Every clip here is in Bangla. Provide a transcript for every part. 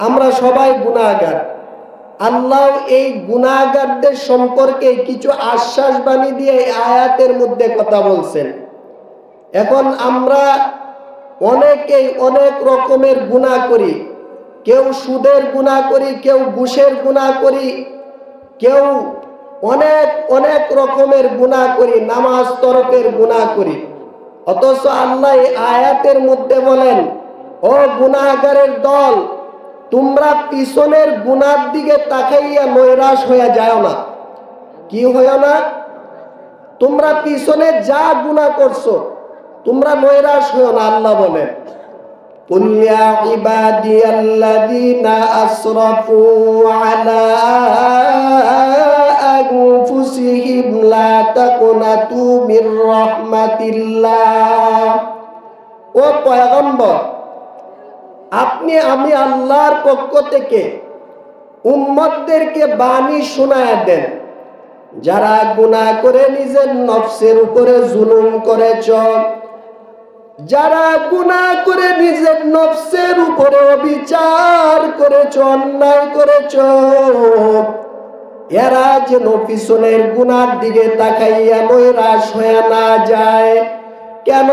আমরা সবাই গুণাগার আল্লাহ এই গুণাগারদের সম্পর্কে কিছু আশ্বাস বাণী দিয়ে এই আয়াতের মধ্যে কথা বলছেন। এখন আমরা অনেকেই অনেক রকমের গুণা করি। কেউ সুদের গুণা করি, কেউ ঘুষের গুণা করি, কেউ অনেক অনেক রকমের গুণা করি, নামাজ তরফের গুণা করি। অথচ আল্লাহ আয়াতের মধ্যে বলেন, ও গুণাগারের দল তোমরা পিছনের গুনার দিকে তাকাইয়া নৈরাশ হইয়া যায় না। কি হইও না? তোমরা পিছনে যা গুণা করছ, তোমরা নৈরাশ হইও না, আল্লাহ বলে কুলিয়া ইবাদি আল্লাযীনা আসরাফু আলা আনফুসিহিম, লা তাকুনাতু মির রাহমাতিল্লাহ। ও পয়গম্বর আপনি, আমি আল্লাহর পক্ষ থেকে উম্মতদেরকে বাণী শোনায় দেন। যারা গুনাহ করে নিজের নফসের উপরে জুলুম করেছ, যারা গুনাহ করে নিজের নফসের উপরে অবিচার করেছ, অন্যায় করেছ, এরা যেন পিছনের গুনার দিকে তাকাইয়া নৈরাশ হয়ে না যায়। কেন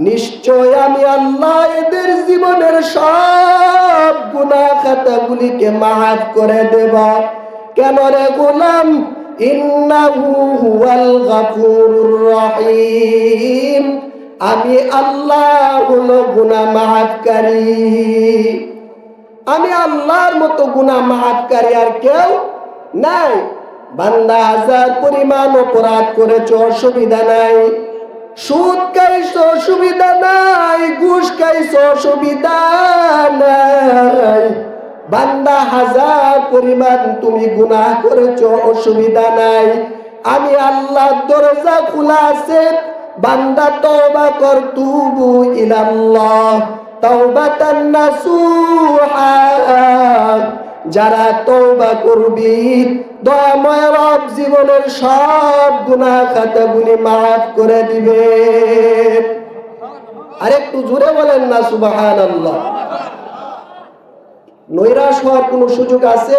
নিশ্চয় আমি আল্লাহ এদের জীবনের সব গুনাহ খাতাগুলিকে মাফ করে দেব। কেন রে গোলাম? আমি আল্লাহ হলো গুনাহ মাফকারী। আমি আল্লাহর মতো গুনাহ মাফকারী আর কেউ নাই। বান্দা হাজার পরিমাণ অপরাধ করেছ, অসুবিধা নাই। সুদ খাইছ, অসুবিধা নাই। ঘুষ খাইছ, অসুবিধা নাই। বান্দা হাজার পরিমাণ তুমি গুনাহ করেছ, অসুবিধা নাই। আমি আল্লাহ দরজা খোলা আছে। বান্দা তওবা কর, তুবু ইলাল্লাহ। তাওবাতান নাসুহা। যারা তওবা করবি, দয়াময় রব জীবনের সব গুনাহ খাতাগুলি মাফ করে দিবে। আরেকটু জোরে বলেন না, সুবহানাল্লাহ। নৈরাশ হওয়ার কোন সুযোগ আছে?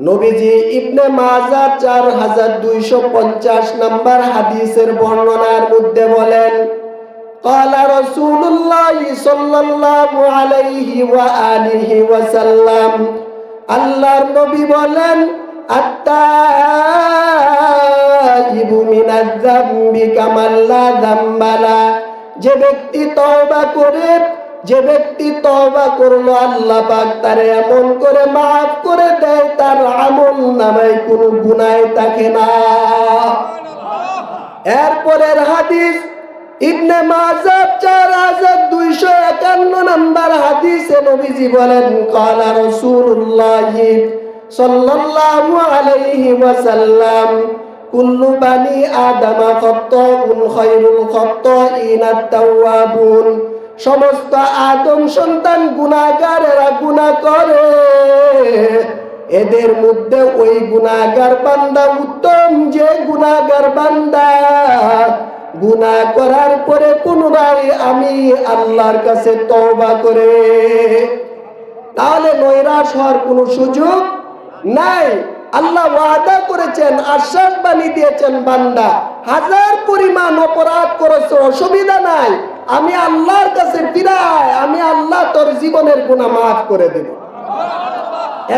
নবীজি ইবনে মাজার চার হাজার দুইশো পঞ্চাশ নাম্বার হাদিসের বর্ণনার মধ্যে বলেন قال رسول الله صلى الله عليه وآله وسلم আল্লাহর নবী বলেন আত্তাইবু মিনাজ যামবি কামাল্লা যামবালা যে ব্যক্তি তওবা করে যে ব্যক্তি তওবা করলো আল্লাহ পাক তারে এমন করে মাফ করে দেয় তার আমল নামায় কোনো গুনাহ থাকে না এরপরের হাদিস ইবনে দুইশো একান্ন নম্বর হাদিসে নবীজি বলেন, কালা রসুল্লাহ সাল্লাল্লাহু আলাইহি ওয়াসাল্লাম, কুল্লু বানি আদামা খাত্তাউন খায়রুল খাত্তাইন আত-তাওয়াবুন, সমস্ত আদম সন্তান গুনাহগারেরা গুনাহ করে। এদের মধ্যে ওই গুনাহগার বান্দা উত্তম, যে গুনাহগার বান্দা গুনা করার পরে পুনরায় আমি আল্লাহর কাছে তওবা করে, তাহলে নৈরাশ হওয়ার কোনো সুযোগ নাই। আল্লাহ ওয়াদা করেছেন, আশ্বাস বাণী দিয়েছেন, বান্দা, হাজার পরিমাণ অপরাধ করেছে, অসুবিধা নাই, আমি আল্লাহর কাছে ফিরাই, আমি আল্লাহ তোর জীবনের গুণা মাফ করে দেব।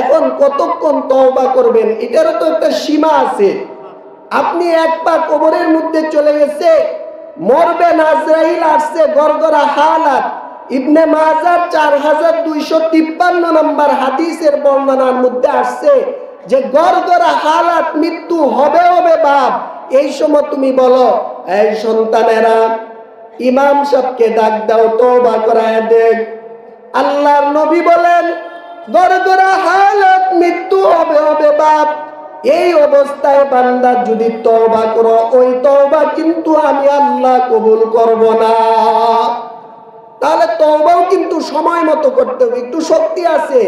এখন কতক্ষণ তওবা করবেন, এটারও তো একটা সীমা আছে। আপনি একবার কবরের মধ্যে চলে গেছে, মরবে আজরাইল আসছে গরগরা হালাত। ইবনে মাজার চার হাজার দুইশো তিপ্পান্ন নম্বর হাদিসের বর্ণনার মধ্যে আসছে যে গরগরা হালাত মৃত্যু হবে হবে বাপ। এই সময় তুমি বলো, এই সন্তানেরা, ইমাম সাহেবকে ডাক দাও, তওবা করায় দেখ। আল্লাহর নবী বলেন গরগরা হালাত মৃত্যু হবে হবে বাপ। এই অবস্থায় বান্দা যদি তওবা করো, ওই তওবা কিন্তু আমি আল্লাহ কবুল করব না। তাহলে তওবাও কিন্তু সময় মতো করতে হবে, একটু শক্তি আছে।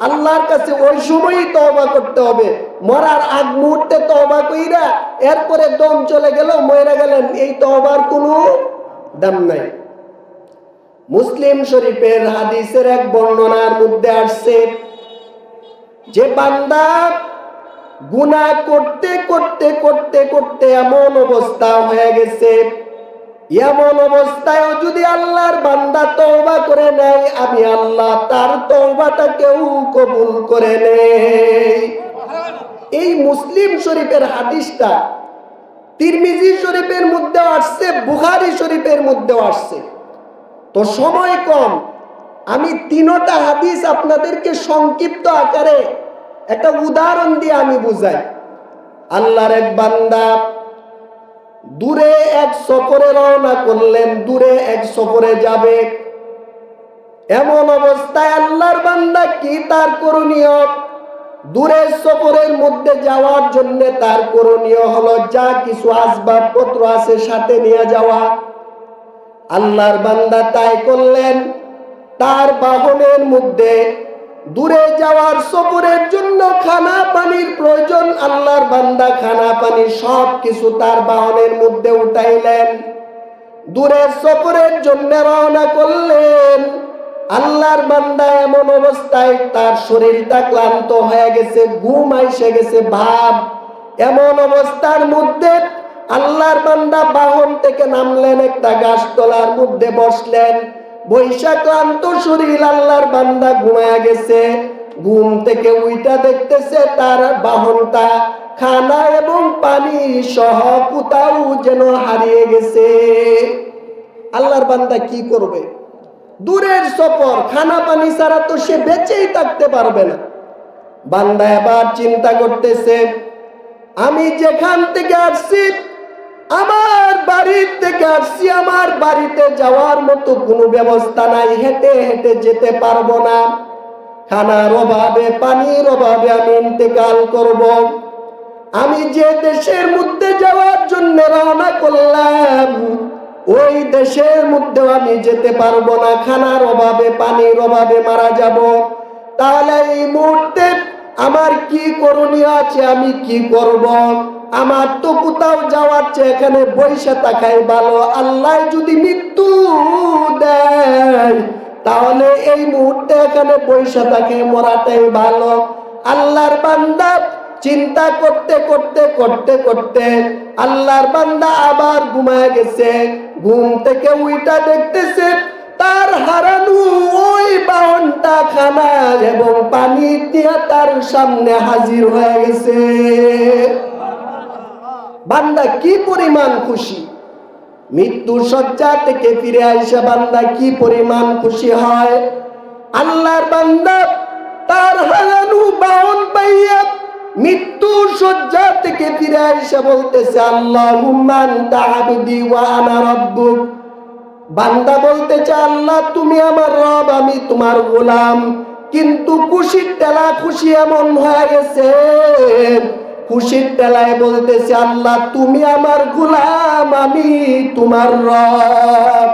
আল্লাহর কাছে ওই সময়ই তওবা করতে হবে। মরার আগ মুহূর্তে তওবা কইরা এরপরে দম চলে গেল মরে গেলেন, এই তওবার কোনো দাম নাই। মুসলিম শরীফের হাদিসের এক বর্ণনার মধ্যে আসছে যে বান্দা গুনাহ করতে করতে করতে করতে এমন অবস্থা হয়ে গেছে। এমন অবস্থায় যদি আল্লাহর বান্দা তওবা করে নেয়, আমি আল্লাহ তার তওবাটাকেও কবুল করে নেই। এই মুসলিম শরীফের হাদিসটা তিরমিজি শরীফের মধ্যেও আসছে, বুখারি শরীফের মধ্যেও আসছে। তো সময় কম, আমি তিনোটা হাদিস আপনাদেরকে সংক্ষিপ্ত আকারে একটা উদাহরণ দিয়ে আমি বুঝাই। আল্লাহর এক বান্দা দূরে এক সফরে রওনা করলেন, দূরে এক সফরে যাবে। এমন অবস্থায় আল্লাহর বান্দা কি তার করণীয়? দূরের সফরের মধ্যে যাওয়ার জন্য তার করণীয় হলো যা কিছু আসবাবপত্র আছে সাথে নিয়ে যাওয়া। আল্লাহর বান্দা তাই করলেন। তার বাহনের মধ্যে দূরে যাওয়ার সফরের জন্য খানা পানির প্রয়োজন। আল্লাহর বান্দা খানা পানি সব কিছু তার বাহনের মধ্যে উঠাইলেন। দূরের সফরের জন্য রওনা করলেন। আল্লাহর বান্দা এমন অবস্থায় তার শরীরটা ক্লান্ত হয়ে গেছে, ঘুম আইসে গেছে, ভাব। এমন অবস্থার মধ্যে আল্লাহর বান্দা বাহন থেকে নামলেন একটা গাছতলার মধ্যে বসলেন। বৈশাখ শরীর আল্লাহর বান্দা ঘুমায়া গেছে। ঘুম থেকে উইটা দেখতেছে তার বাহনটা খানা এবং পানি সহ কোথাও যেন হারিয়ে গেছে। আল্লাহর বান্দা কি করবে? দূরের সফর, খানা পানি ছাড়া তো সে বেঁচেই থাকতে পারবে না। বান্দা এবার চিন্তা করতেছে, আমি যেখান থেকে আসছি আমার বাড়ির থেকে আসছি, আমার বাড়িতে যাওয়ার মতো কোনো ব্যবস্থা নাই, হেঁটে হেঁটে যেতে পারব না। খানার অভাবে, পানির অভাবে আমি ইন্তেকাল করব। আমি যে দেশের মধ্যে যাওয়ার জন্য রওনা করলাম, ওই দেশের মধ্যেও আমি যেতে পারব না। খানার অভাবে, পানির অভাবে মারা যাব। তাহলে এই মুহূর্তে আমার কি করণীয় আছে, আমি কি করব? আমার তো কোথাও যাওয়ার চেয়ে এখানে বৈশা থাকাই ভালো। আল্লাহ যদি মৃত্যু দেয়, তাহলে এই মুহূর্তে এখানে বৈশা থাকে, মরাটাই ভালো। আল্লাহর বান্দা চিন্তা করতে করতে করতে করতে আল্লাহর বান্দা আবার ঘুমায় গেছে। ঘুম থেকে উইটা দেখতেছে, তার হারানো ওই বাহনটা খানা এবং পানি দিয়া তার সামনে হাজির হয়ে গেছে। বান্দা কি পরিমাণ খুশি? মৃত্যু শয্যা থেকে ফিরে আইসা বান্দা কি পরিমাণ খুশি হয়? আল্লাহর বান্দা তার হারানো বাহন পাইয়া মৃত্যু শয্যা থেকে ফিরে আইসা বলতেছে আল্লাহ হুম্মান তাহাবুদি ওয়া আনা রব্বুক। বান্দা বলতেছে, আল্লাহ, তুমি আমার রব, আমি তোমার গোলাম। কিন্তু খুশির টেলা খুশি এমন হয়ে গেছে। খুশির টেলায় বলতেছে, আল্লাহ, তুমি আমার গোলাম, আমি তোমার রব।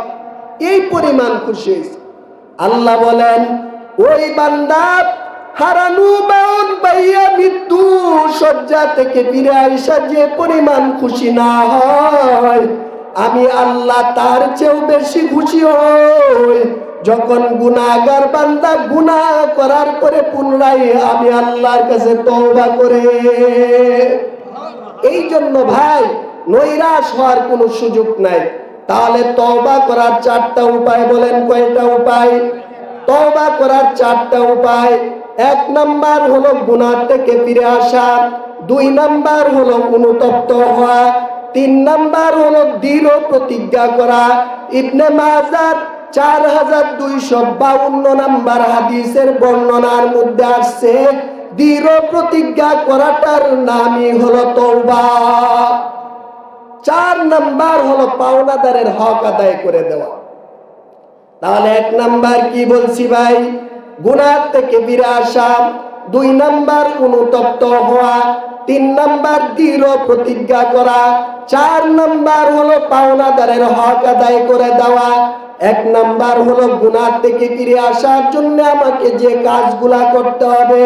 এই পরিমাণ খুশি আল্লাহ বলেন, ওই বান্দা হারানু বাউন পাইয়া মৃত্যু শয্যা থেকে ফিরে আইসা যে পরিমাণ খুশি না হয়, আমি আল্লাহ তার চেয়েও বেশি খুশি হই। যখন গুনাহগার বান্দা গুনাহ করার পরে পুনরায় আমি আল্লাহর কাছে তওবা করে। এই জন্য ভাই, নৈরাশ হওয়ার কোনো সুযোগ নাই। তাহলে তওবা করার চারটা উপায় বলেন, কয়টা উপায়? তওবা করার চারটা উপায়। এক নাম্বার হলো গুনাহ থেকে ফিরে আসা, দুই নাম্বার হলো অনুতপ্ত হওয়া, তিন নাম্বার হলো দৃঢ় প্রতিজ্ঞা করা। ইবনে মাজার চার হাজার দুইশো বাউন্ন নাম্বার হাদিসের বর্ণনার মধ্যে আসছে, দৃঢ় প্রতিজ্ঞা করাটার নামই হলো তওবা। চার নাম্বার হলো পাওনাদারের হক আদায় করে দেওয়া। তাহলে এক নাম্বার কি বলছি ভাই? গুনার থেকে আসা, দুই নাম্বার অনুতপ্ত হওয়া, তিন নাম্বার দৃঢ় প্রতিজ্ঞা করা, চার নাম্বার হলো পাওনাদারের হক আদায় করে দেওয়া এক নাম্বার হলো গুনার থেকে ফিরে আসার জন্য আমাকে যে কাজগুলা করতে হবে।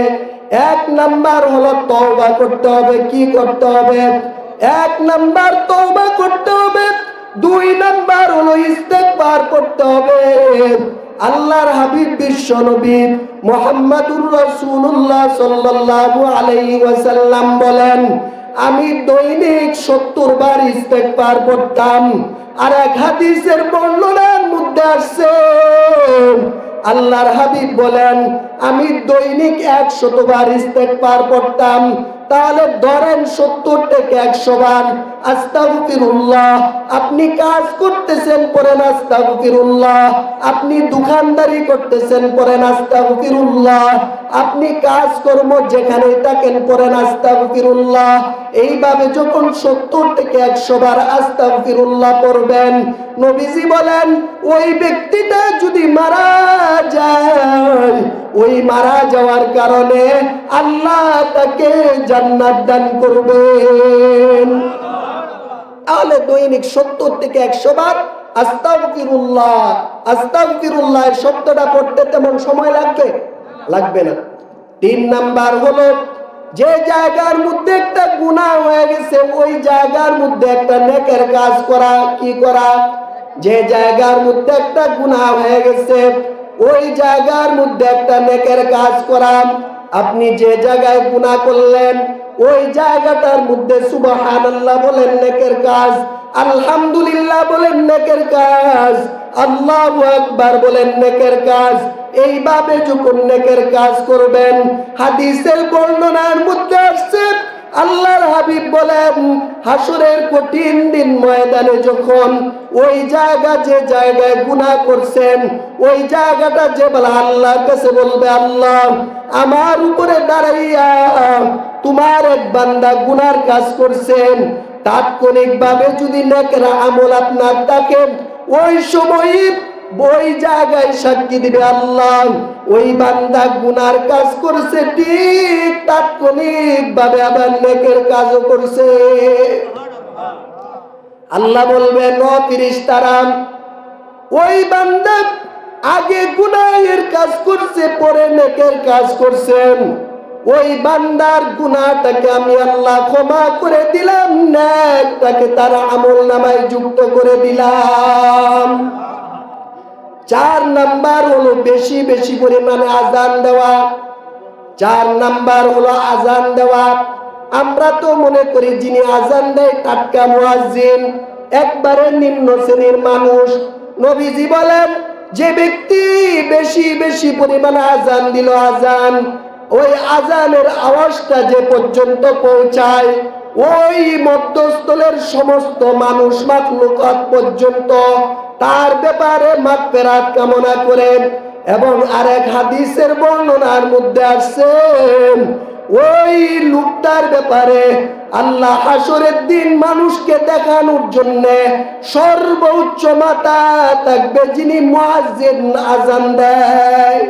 এক নাম্বার হলো তওবা করতে হবে। কি করতে হবে? এক নাম্বার তওবা করতে হবে। দুই নাম্বার হলো ইস্তেকবার করতে হবে। আল্লাহর হাবিব বিশ্ব নবী মোহাম্মদুর রসুল্লাহ সাল্লাল্লাহু আলাইহি ওয়াসাল্লাম বলেন, আমি দৈনিক সত্তর বার ইস্তেগফার করতাম। আর এক হাদিসের বর্ণনার মধ্যে আসছে, আল্লাহর হাবিব বলেন, আমি দৈনিক একশত বার পার করতাম তাহলে ধরেন সত্তর থেকে একশো বার আস্তাগফিরুল্লাহ, আপনি কাজ করতেছেন, পড়েন আস্তাগফিরুল্লাহ, আপনি দোকানদারি করতেছেন, পড়েন আস্তাগফিরুল্লাহ, আপনি কাজ কর্ম যেখানে থাকেন, পড়েন আস্তাগফিরুল্লাহ। এইভাবে যখন সত্তর থেকে একশো বার আস্তাগফিরুল্লাহ পড়বেন, নবীজি বলেন, ওই ব্যক্তিটা যদি মারা যায়, ওই মারা যাওয়ার কারণে আল্লাহ তাকে জান্নাত দান করবেন। তাহলে দৈনিক সত্তর থেকে একশো বার আস্তাগফিরুল্লাহ আস্তাগফিরুল্লাহ এর শব্দটা পড়তে তেমন সময় লাগবে? লাগবে না। তিন নাম্বার হলো, যে জায়গার মধ্যে একটা গুনাহ হয়ে গেছে, ওই জায়গার মধ্যে একটা নেকের কাজ করা, কি করা? যে জায়গার মধ্যে একটা গুনাহ হয়ে গেছে, ওই জায়গার মধ্যে একটা নেকের কাজ করা। আপনি যে জায়গায় গুনাহ করলেন ওই জায়গাটার মধ্যে সুবহানাল্লাহ বলেন নেকের কাজ, আলহামদুলিল্লাহ বলেন নেকের কাজ, আল্লাহ আকবার বলেন নেকের কাজ। এইভাবে যখন নেকের কাজ করবেন, হাদিসের বর্ণনার মধ্যে আসছে আল্লাহর হাবিব বলেন, হাসুরের কঠিন দিন ময়দানে যখন ওই জায়গা যে জায়গায় গুনাহ করছেন, ওই জায়গাটা যে বলে আল্লাহর কাছে বলবে, আল্লাহ, আমার উপরে দাঁড়াইয়া তোমার এক বান্দা গুনার কাজ করছেন। তাৎক্ষণিক ভাবে যদি নেকরা আমল আপনার থাকে ওই সময় ওই জায়গায় সাক্ষী দিবে আল্লাহ। ওই বান্দা গুনার কাজ করছে, ঠিক তাৎক্ষণিক ভাবে আবার নেকের কাজও করছে। আল্লাহ বলবে, ন ফিরিস্তারা ওই বান্দা আগে গুনাহের কাজ করছে, পরে নেকের কাজ করছেন। ওই বান্দার গুনাহটাকে আমি আল্লাহ ক্ষমা করে দিলাম, নেকটাকে তার আমল নামায় যুক্ত করে দিলাম। চার নাম্বার হলো বেশি বেশি পরিমাণে আজান দেওয়া। চার নাম্বার হলো আজান দেওয়া। আমরা তো মনে করি যিনি আজান দেয় টাটকা মুয়াজ্জিন? একবারে নিম্ন শ্রেণির মানুষ। নবীজি বলেন, যে ব্যক্তি বেশি বেশি পরিমাণে আজান দিল আজান, ওই আজানের আওয়াজটা যে পর্যন্ত পৌঁছায় ওই মধ্যস্থলের সমস্ত মানুষ মাতলুকাত পর্যন্ত তার ব্যাপারে মাগফিরাত কামনা করেন এবং আরেক হাদিসের বর্ণনার মধ্যে আসছে, ওই লোকটার ব্যাপারে আল্লাহ হাসরের দিন মানুষকে দেখানোর জন্য সর্বোচ্চ মাতা থাকবে যিনি মুয়াজ্জিন আজান দেয়।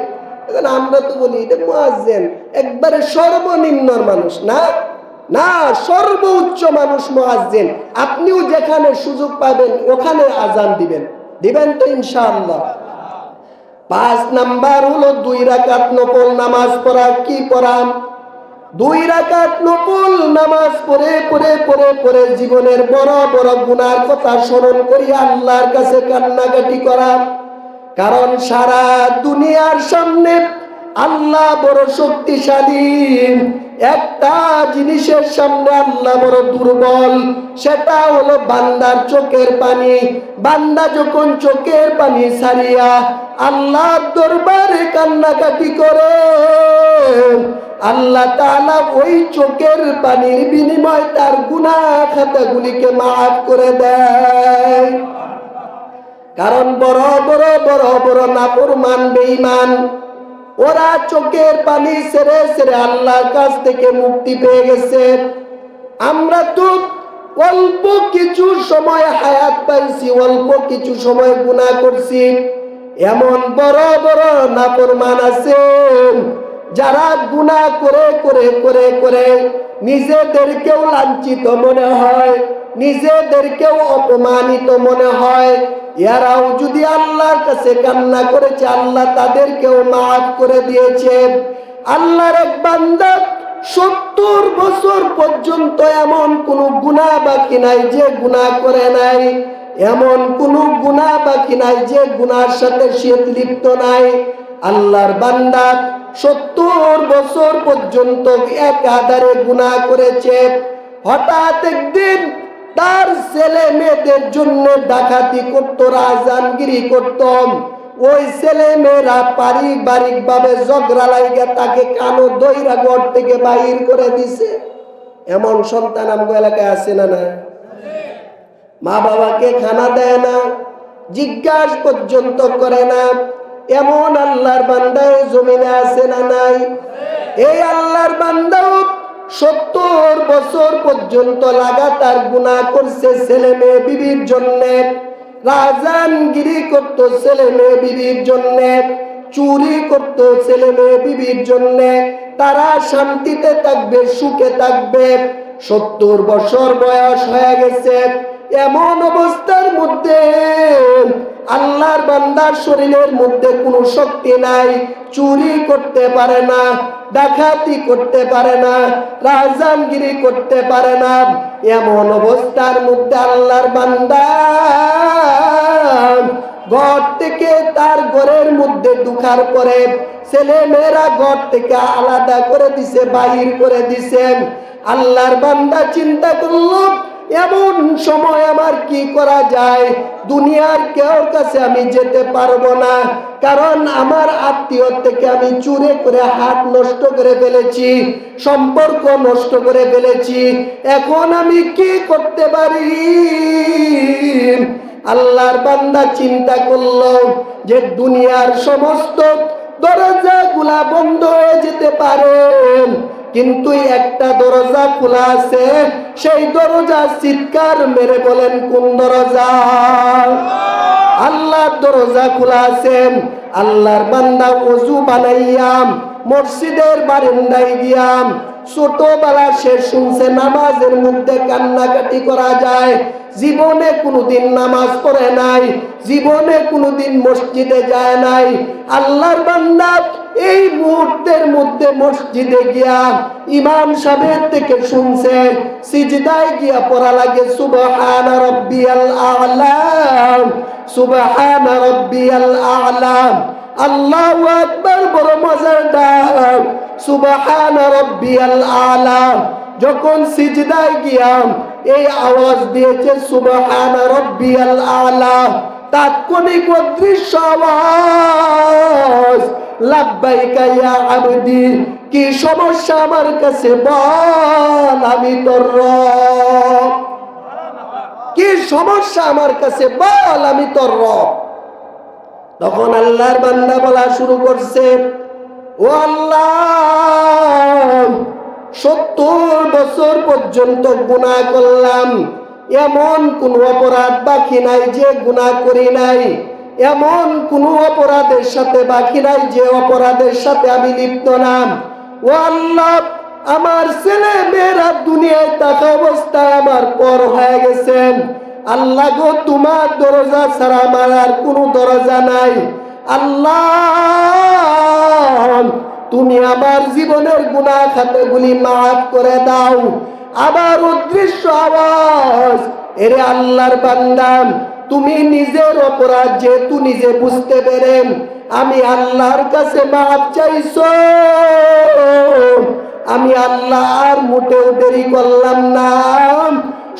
আমরা তো বলি, এটা মুয়াজ্জিন, একবারে সর্বনিম্ন মানুষ না? না, সর্বোচ্চ মানুষ মুয়াজ্জিন। আপনিও যেখানে সুযোগ পাবেন, ওখানে আজান দিবেন। দিবেন তো ইনশাআল্লাহ। পাঁচ নাম্বার হলো দুই রাকাত নকল নামাজ পড়া। কি পড়া দুই রাকাত নকল নামাজ পড়ে পড়ে পড়ে পড়ে জীবনের বড় বড় গুনার কথা স্মরণ করি, আল্লাহর কাছে কান্নাকাটি করা। কারণ সারা দুনিয়ার সামনে আল্লাহ বড় শক্তিশালী। একটা জিনিসের সামনে আল্লাহ বড় দুর্বল, সেটা হলো বান্দার চোখের পানি। বান্দা যখন চোখের পানি সারিয়া আল্লাহ দরবারে কান্নাকাটি করে, আল্লাহ তাআলা ওই চোখের পানির বিনিময় তার গুনাহ খাতাগুলিকে মাফ করে দেয়। কারণ বড় বড় বড় বড় নাফরমান, বেঈমান ওরা চোখের পানি সেরে সেরে আল্লাহর কাছ থেকে মুক্তি পেয়ে গেছে। আমরা তো অল্প কিছু সময় হায়াত পাইছি, অল্প কিছু সময় গুণা করছি। এমন বড় বড় নাপরমান আছে যারা গুনাহ করে করে করে করে নিজেদেরকেও লাঞ্ছিত মনে হয়, নিজেদেরকেও অপমানিত মনে হয়, এরাও যদি আল্লাহর কাছে কান্না করেছে, আল্লাহ তাদেরকেও মাফ করে দিয়েছে। আল্লাহর এক বান্দা সত্তর বছর পর্যন্ত এমন কোন গুণা বাকি নাই যে গুণা করে নাই, এমন কোন গুণা বাকি নাই যে গুনার সাথে সে লিপ্ত নাই। আল্লাহর বান্দা সত্তর বছর পর্যন্ত এক আধারে গুনাহ করেছে। হঠাৎ একদিন তার ছেলে মেয়েদের জন্য ডাকাতি করতো রাজানগিরি করতাম ওই ছেলে মেয়েরা পারিবারিক ভাবে ঝগড়া লাইগা তাকে কালো দইরা ঘর থেকে বাহির করে দিছে। এমন সন্তান আমগো এলাকায় আছে না না মা বাবাকে খানা দেয় না, জিজ্ঞাস পর্যন্ত করে না। এমন আল্লাহর বান্দায় জমিনে আছে না নাই? এই আল্লাহর বান্দাও সত্তর বছর পর্যন্ত লাগাতার গুণা করছে ছেলে মেয়ে বিবির জন্যে। রাজানগিরি করতো ছেলে মেয়ে বিবির জন্যে। চুরি করতো ছেলে মেয়ে বিবির জন্যে। তারা শান্তিতে থাকবে, সুখে থাকবে। সত্তর বছর বয়স হয়ে গেছে। এমন অবস্থার মধ্যে আল্লাহর বান্দার শরীরের মধ্যে কোনো শক্তি নাই, চুরি করতে পারে না, ডাকাতি করতে পারে না রাজানগিরি করতে পারে না, এমন অবস্থার মধ্যে আল্লাহর বান্দা ঘর থেকে তার ঘরের মধ্যে ঢুকার পরে ছেলে মেয়েরা ঘর থেকে আলাদা করে দিছে, বাহির করে দিছে। আল্লাহর বান্দা চিন্তা করল এমন সময় আমার কি করা যায়? দুনিয়ার কেউর কাছে আমি যেতে পারব না। কারণ আমার আত্মীয় থেকে আমি চুরে করে হাত নষ্ট করে ফেলেছি, সম্পর্ক নষ্ট করে ফেলেছি। এখন আমি কি করতে পারি? আল্লাহর বান্দা চিন্তা করল যে দুনিয়ার সমস্ত দরজা গুলা বন্ধ হয়ে যেতে পারে। কিন্তু একটা দরজা খোলা আছে, সেই দরজা চিৎকার মেরে বলেন, কোন দরজা? আল্লাহর দরজা খোলা আছে, আল্লাহর বান্দা অজু বানাইয়াম, মসজিদের বারান্দায় গিয়াম, ছোটবেলা সে শুনছে নামাজের মধ্যে কান্নাকাটি করা যায়, জীবনে কোনোদিন নামাজ পড়ে নাই, জীবনে কোনোদিন মসজিদে যায় নাই, আল্লাহর বান্দা এই মুহূর্তের মধ্যে মসজিদে গিয়া ইমাম সাহেবের থেকে শুনছে, সিজদায় গিয়া পড়া লাগে, সুবহান রব্বিয়াল আলাম, সুবহান রব্বিয়াল আ'লা আল্লাহু আকবার, বড় মজার ডাক। সুবহান রব্বিয়াল আ'লা যখন সিজদায় গিয়াম এই আওয়াজ দিয়েছে, সুবহান রব্বিয়াল আ'লা তাৎক্ষণিক অদৃশ্য আওয়াজ। লাব্বাইকা ইয়া আবদি, কি সমস্যা আমার কাছে বল, আমি তোর রব। কি সমস্যা আমার কাছে বল, আমি তোর রব। তখন আল্লাহর বান্দা বলা শুরু করছে, ও আল্লাহ, সত্তর বছর পর্যন্ত গুণা করলাম, এমন কোন অপরাধ বাকি নাই যে গুণা করি নাই। এমন কোন অপরাধের সাথে বাকি নাই যে অপরাধের সাথে আমি লিপ্ত নাম ও আল্লাহ, আমার ছেলে মেয়েরা দুনিয়ায় থাকা অবস্থায় আমার পর হয়ে গেছেন। আল্লাহ গো, তোমার দরজা ছাড়া আমার আর কোনো দরজা নাই। আল্লাহ, তুমি আমার জীবনের গুণা খাতাগুলি মাফ করে দাও। আবার অদৃশ্য আওয়াজ এরে আল্লাহর বান্দাম তুমি নিজের অপরাধ যেহেতু নিজে বুঝতে পেরেন, আমি আল্লাহর কাছে মাপ চাইছো। আমি আল্লাহর মোটেও দেরি করলাম না।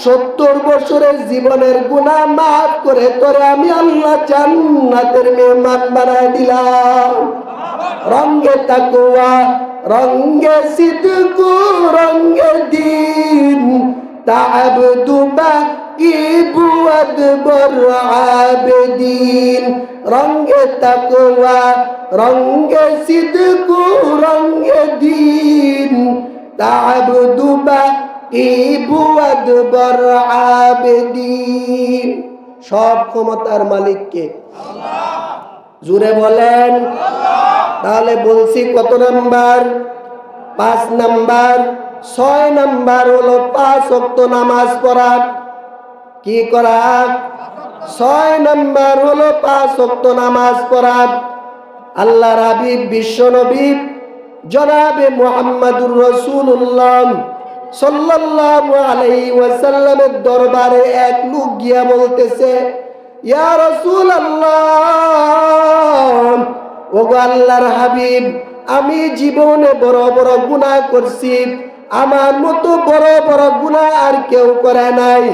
সত্তর বছরের জীবনের গুণা মাফ করে তোরে আমি আল্লাহ জান্নাতের মেহমান বানায় দিলাম। রঙ্গে তাকুয়া রঙ্গে সিদ্ধু রঙ্গে দিন। তাবদু বাকিবু আদবর আবেদিন। রঙ্গে তাকুয়া রঙ্গে সিদ্ধু রঙ্গে দিন। তাবদু বাকিবু আদবর আবেদিন। সব ক্ষমতার মালিককে। জুড়ে বলেন, তাহলে বলছি কত নাম্বার? পাঁচ নাম্বার। ছয় নাম্বার হলো পাঁচ অক্ত নামাজ পড়া। কি করা? ছয় নাম্বার হলো পাঁচ অক্ত নামাজ পড়া। আল্লাহ রাবিব বিশ্ব নবী, জনাবে মোহাম্মদুর রসুল্লাহ সাল্লাল্লাহু আলাইহি ওয়াসাল্লামের দরবারে এক লোক গিয়া বলতেছে, ইয়া রসুল আল্লাহ ওগো আল্লাহর হাবিব, আমি জীবনে বড় বড় গুনাহ করছি। আমার মতো বড় বড় গুনাহ আর কেউ করে নাই।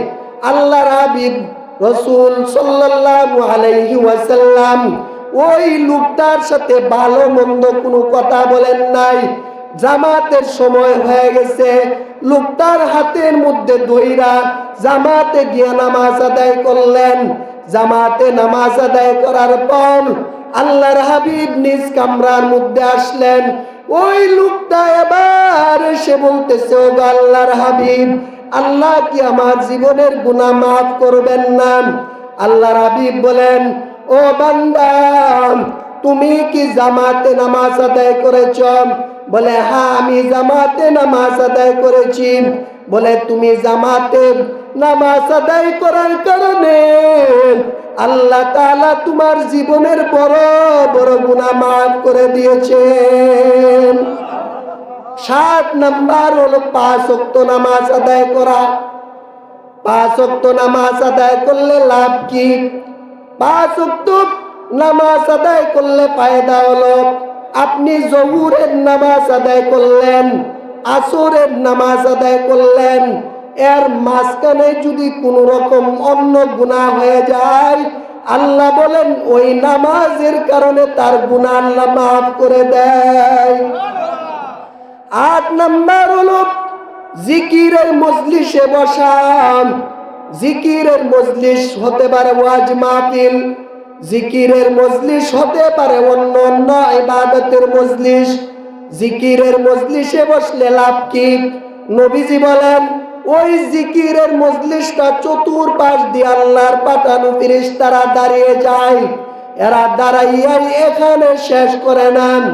আল্লাহর হাবিব রসুল সাল্লাল্লাহু আলাইহি ওয়াসাল্লাম ওই লোকটার সাথে ভালো মন্দ কোনো কথা বলেন নাই। জামাতের সময় হয়ে গেছে। লোকটার হাতের মধ্যে দইরা জামাতে গিয়ে নামাজ আদায় করলেন। জামাতে নামাজ আদায় করার পর আল্লাহর হাবিব নিজ কামরার মধ্যে আসলেন। ওই লোকটা এবার এসে বলতেছে ও আল্লাহর হাবিব, আল্লাহ কি আমার জীবনের গুনাহ মাফ করবেন না? আল্লাহর হাবিব বলেন, ও বান্দা, তুমি কি জামাতে নামাজ আদায় করেছ? বলে হ্যাঁ আমি জামাতে নামাজ আদায় করেছি। বলে, তুমি জামাতে নামাজ আদায় করার কারণে আল্লাহ তাআলা তোমার জীবনের বড় বড় গুনাহ মাফ করে দিয়েছেন। সাত নাম্বার হলো পাঁচ অক্ত নামাজ আদায় করা। পাঁচ অক্ত নামাজ আদায় করলে লাভ কি? পাঁচ অক্ত নামাজ আদায় করলে ফায়দা হলো। আপনি জহুরের নামাজ আদায় করলেন, আসরের নামাজ আদায় করলেন এর মাঝখানে যদি কোন রকম অন্য গুণা হয়ে যায়, আল্লাহ বলেন, ওই নামাজের কারণে তার গুণা আল্লাহ মাফ করে দেয়। আট নাম্বার হলো, জিকিরের মজলিসে বসাম জিকিরের মজলিস হতে পারে ওয়াজ মাহফিল, জিকিরের মজলিস হতে পারে অন্য অন্য ইবাদতের মজলিস। জিকিরের মজলিসে বসলে লাভ কি? নবীজি বলেন ওই জিকিরের মজলিসটা চতুর্পাশ দিয়ে আল্লাহর পাঠানো ফিরিস্তারা দাঁড়িয়ে যায়। এরা দাঁড়াইয়াই এখানে শেষ করে নেন।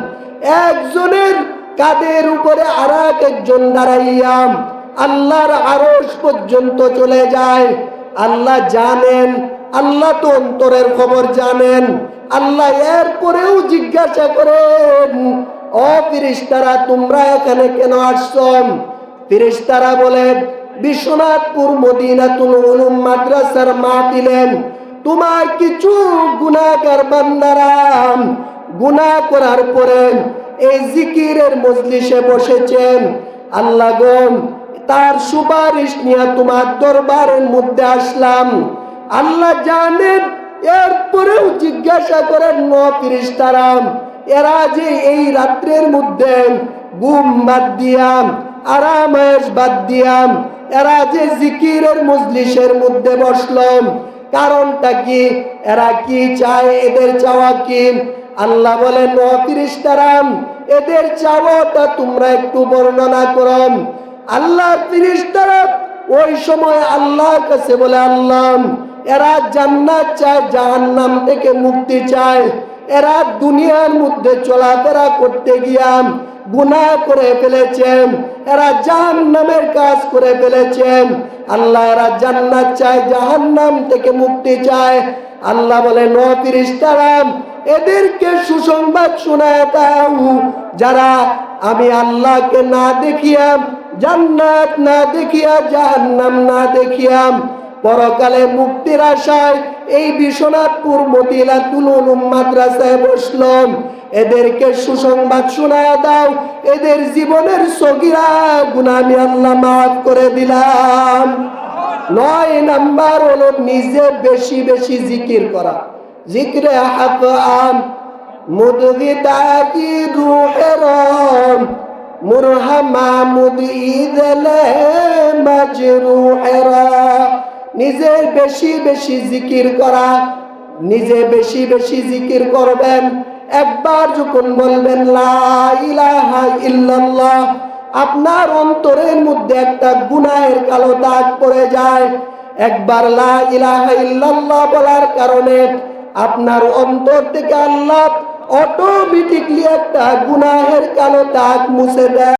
একজনের কাদের উপরে আর একজন দাঁড়াইয়াম আল্লাহর আরস পর্যন্ত চলে যায়। আল্লাহ জানেন, আল্লাহ তো অন্তরের খবর জানেন। আল্লাহ এরপরেও জিজ্ঞাসা করেন, ও ফিরিস্তারা তোমরা এখানে কেন আসছো? ফিরিস্তারা বলে বিশ্বনাথপুর মদিনাতুল উলুম মাদ্রাসার দিলেন, তোমার কিছু গুণাগার বান্দারাম গুনাহ করার পরে এই জিকিরের মজলিসে বসেছেন। আল্লাহ গম তার সুপারিশ নিয়ে তোমার দরবারের মধ্যে আসলাম। আল্লাহ জানেন এরপরেও জিজ্ঞাসা করেন ন ফিরিস্তারাম এরা যে এই রাত্রের মধ্যে গুম বাদ দিয়াম আরামায়েশ বাদ দিয়াম। এরা যে জিকিরের মজলিসের মধ্যে বসলাম। কারণটা কি? এরা কি চায় এদের চাওয়া কি? আল্লাহ বলেন, ও ফিরিস্তারাম, এদের চাওয়াটা তোমরা একটু বর্ণনা করম আল্লাহ ফিরিস্তারা ওই সময় আল্লাহর কাছে বলে, আল্লাহ, এরা জান্নাত চায়, জাহান্নাম থেকে মুক্তি চায়। এরা দুনিয়ার মধ্যে চলাফেরা করতে গিয়াম। গুনাহ করে ফেলেছেন। এরা জাহান্নামের কাজ করে ফেলেছেন। আল্লাহ এরা জান্নাত চায়, জাহান্নাম থেকে মুক্তি চায়। আল্লাহ বলে, ন ফিরিস্তারাম এদেরকে সুসংবাদ শোনায় দাও। যারা আমি আল্লাহকে না দেখিয়াম জান্নাত না দেখিয়া, জাহান্নাম না দেখিয়াম পরকালে মুক্তির আশায় এই বিশ্বনাথপুর মতিলাতুল উলুম মাদ্রাসায় বসলাম। এদেরকে সুসংবাদ শোনায় দাও। এদের জীবনের সগিরা গুনাহ আমি আল্লাহ মাফ করে দিলাম। নয় নাম্বার হলো নিজে বেশি বেশি জিকির করা। জিক্রে হাত আম মুদগিদাকি রুহেরম মুরহামা মুদিদলে মাজরুহেরা নিজে বেশি বেশি জিকির করা, নিজে বেশি বেশি জিকির করবেন। একবার যখন বলবেন আপনার অন্তরের মধ্যে একটা গুনাহের কালো দাগ পড়ে যায়। একবার লা ইলাহা বলার কারণে আপনার অন্তর থেকে আল্লাহ অটোমেটিকলি একটা গুনাহের কালো দাগ মুছে দেয়।